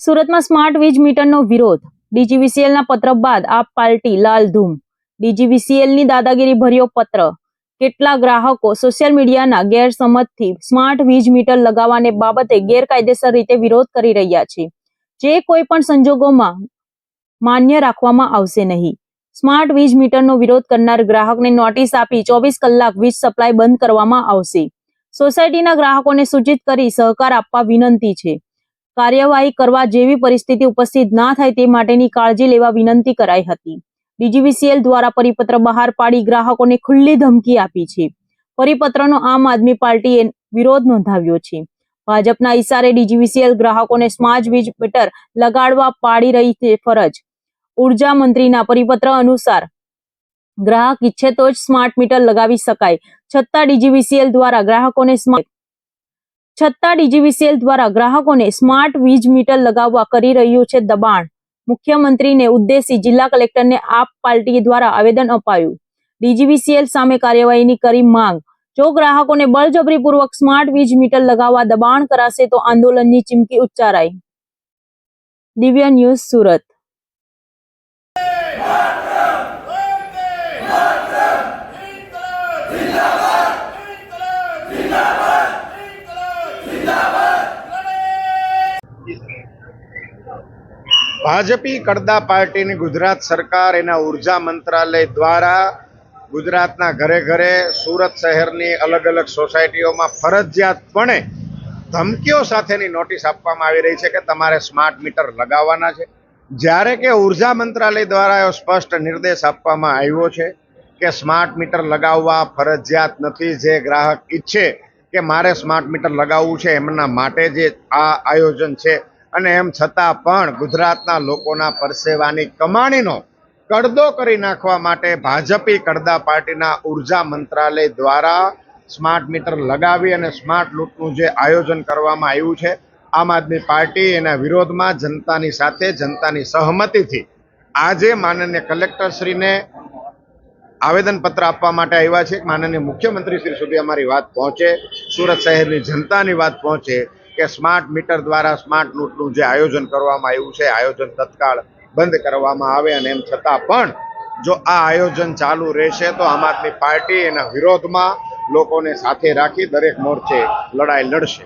સુરતમાં સ્માર્ટ વીજ મીટરનો વિરોધ. ડીજીવીસીએલના પત્ર બાદ આપ પાર્ટી લાલ ધૂમ. ડીજીવીસીએલની દાદાગીરી ભર્યો પત્ર. કેટલા ગ્રાહકો સોશિયલ મીડિયાના ગેરસમજથી સ્માર્ટ વીજ મીટર લગાવવાને બાબતે ગેરકાયદેસર રીતે વિરોધ કરી રહ્યા છે. જે કોઈ પણ સંજોગોમાં માન્ય રાખવામાં આવશે નહીં. સ્માર્ટ વીજ મીટરનો વિરોધ કરનાર ગ્રાહકને નોટિસ આપી ચોવીસ કલાક વીજ સપ્લાય બંધ કરવામાં આવશે. સોસાયટીના ગ્રાહકોને સૂચિત કરી સહકાર આપવા વિનંતી છે. કાર્યવાહી કરવા જેવી પરિસ્થિતિ ઉપસ્થિત ના થાય તે માટેની કાળજી લેવા વિનંતી કરાઈ હતી. ડીજીવીસીએલ દ્વારા પરિપત્ર બહાર પાડી ગ્રાહકોને ખુલ્લી ધમકી આપી છે. પરિપત્રનો આમ આદમી પાર્ટીએ વિરોધ નોંધાવ્યો છે. ભાજપના ઈશારે ડીજીવીસીએલ ગ્રાહકોને સ્માર્ટ વીજ મીટર લગાડવા પાડી રહી છે ફરજ. ઊર્જા મંત્રીના પરિપત્ર અનુસાર, ગ્રાહક ઈચ્છે તો જ સ્માર્ટ મીટર લગાવી શકાય. છતાં ડીજીવીસીએલ દ્વારા ગ્રાહકોને સ્માર્ટ છતાં ડીજીવીસીએલ દ્વારા ગ્રાહકોને સ્માર્ટ વીજ મીટર લગાવવા કરી રહ્યું છે દબાણ. મુખ્યમંત્રીને ઉદ્દેશી જિલ્લા કલેક્ટરને આપ પાર્ટી દ્વારા આવેદન અપાયું. ડીજીવીસીએલ સામે કાર્યવાહીની કરી માંગ. જો ગ્રાહકોને બળજબરીપૂર્વક સ્માર્ટ વીજ મીટર લગાવવા દબાણ કરાશે તો આંદોલનની ચીમકી ઉચ્ચારાઈ. દિવ્ય ન્યૂઝ સુરત. ભાજપી કડદા પાર્ટીની ગુજરાત સરકાર એના ઊર્જા મંત્રાલય દ્વારા ગુજરાતના ઘરે ઘરે સુરત શહેરની અલગ અલગ સોસાયટીઓમાં ફરજિયાતપણે ધમકીઓ સાથેની નોટિસ આપવામાં આવી રહી છે કે તમારે સ્માર્ટ મીટર લગાવવાના છે. જ્યારે કે ઊર્જા મંત્રાલય દ્વારા એવો સ્પષ્ટ નિર્દેશ આપવામાં આવ્યો છે કે સ્માર્ટ મીટર લગાવવા ફરજિયાત નથી. જે ગ્રાહક ઈચ્છે કે મારે સ્માર્ટ મીટર લગાવવું છે એમના માટે જે આ આયોજન છે અને એમ છતાં પણ ગુજરાતના લોકોના પરસેવાની કમાણીનો કડદો કરી નાખવા માટે ભાજપી કડદા પાર્ટીના ઊર્જા મંત્રાલય દ્વારા સ્માર્ટ મીટર લગાવી અને સ્માર્ટ લૂંટનું જે આયોજન કરવામાં આવ્યું છે, આમ આદમી પાર્ટી એના વિરોધમાં જનતાની સાથે, જનતાની સહમતિથી આજે માનનીય કલેક્ટરશ્રીને આવેદનપત્ર આપવા માટે આવ્યા છે. માનનીય મુખ્યમંત્રી શ્રી સુધી અમારી વાત પહોંચે, સુરત શહેરની જનતાની વાત પહોંચે કે સ્માર્ટ મીટર દ્વારા સ્માર્ટ લૂંટનું જે આયોજન કરવામાં આવ્યું છે, આયોજન તત્કાળ બંધ કરવામાં આવે અને એમ છતાં પણ જો આ આયોજન ચાલુ રહેશે તો આમ આદમી પાર્ટી એના વિરોધમાં લોકોને સાથે રાખી દરેક મોરચે લડાઈ લડશે.